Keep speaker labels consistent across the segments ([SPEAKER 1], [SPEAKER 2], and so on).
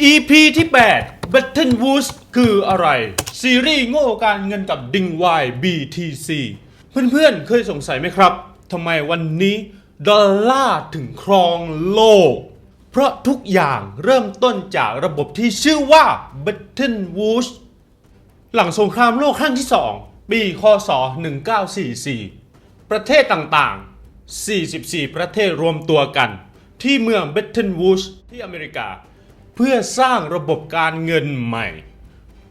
[SPEAKER 1] EP ที่ 8 Battle Woods คืออะไร ซีรีส์โง่การเงินกับดิงวาย BTC เพื่อนๆ เคยสงสัยไหมครับทำไมวันนี้ดอลลาร์ถึงครองโลก เพราะทุกอย่างเริ่มต้นจากระบบที่ชื่อว่า Battle Woods หลังสงครามโลกครั้งที่ 2 ปีคศ 1944 ประเทศต่างๆ 44 ประเทศรวมตัวกัน ที่เมืองเบตเทนวูชที่อเมริกา เพื่อสร้างระบบการเงินใหม่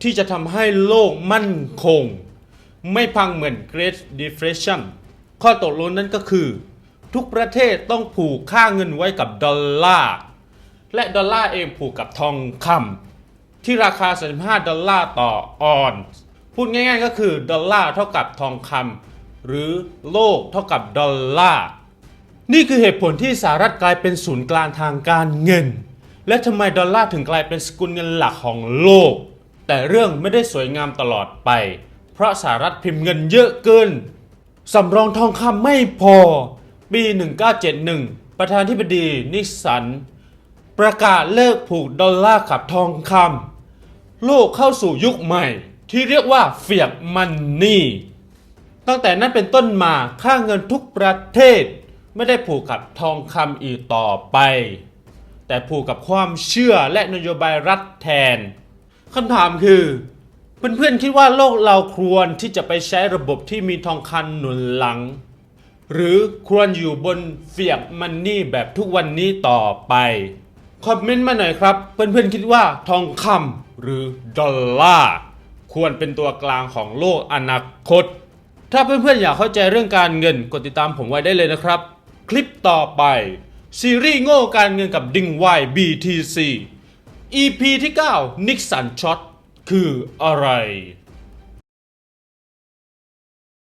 [SPEAKER 1] ที่จะทำให้โลกมั่นคง ไม่พังเหมือน Great Depression ข้อตกลงนั้นก็คือ ทุกประเทศต้องผูกค่าเงินไว้กับดอลลาร์และดอลลาร์เองผูกกับทองคำที่ราคา 35 ดอลลาร์ต่อออนซ์พูดง่ายๆก็คือดอลลาร์เท่ากับทองคำหรือโลกเท่ากับดอลลาร์นี่คือเหตุผลที่สหรัฐกลายเป็นศูนย์กลางทางการเงิน และทำไมดอลลาร์ถึงกลายเป็นสกุลเงินหลักของโลก แต่เรื่องไม่ได้สวยงามตลอดไป เพราะสหรัฐพิมพ์เงินเยอะเกินสำรองทองคำไม่พอ ปี 1971 ประธานธิบดีนิสัน ประกาศเลิกผูกดอลลาร์กับทองคำโลกเข้าสู่ยุคใหม่ ที่เรียกว่าเฟียกมันนี่ตั้งแต่นั้นเป็นต้นมาค่าเงินทุกประเทศ ไม่ได้ผูกกับทองคำอีกต่อไป แต่ผูกกับความเชื่อและนโยบายรัฐแทนคำถามคือ เพื่อนๆคิดว่าโลกเราควรที่จะไปใช้ระบบที่มีทองคำหนุนหลัง หรือควรอยู่บนเฟียกมันนี่แบบทุกวันนี้ต่อไป คอมเมนต์มาหน่อยครับ เพื่อนๆคิดว่าทองคำหรือดอลลาร์ควรเป็นตัวกลางของโลกอนาคต ถ้าเพื่อนๆอยากเข้าใจเรื่องการเงินกดติดตามผมไว้ได้เลยนะครับ คลิปต่อไป ซีรีส์โง่การเงินกับดิงไว BTC EP ที่9นิกสันช็อตคืออะไร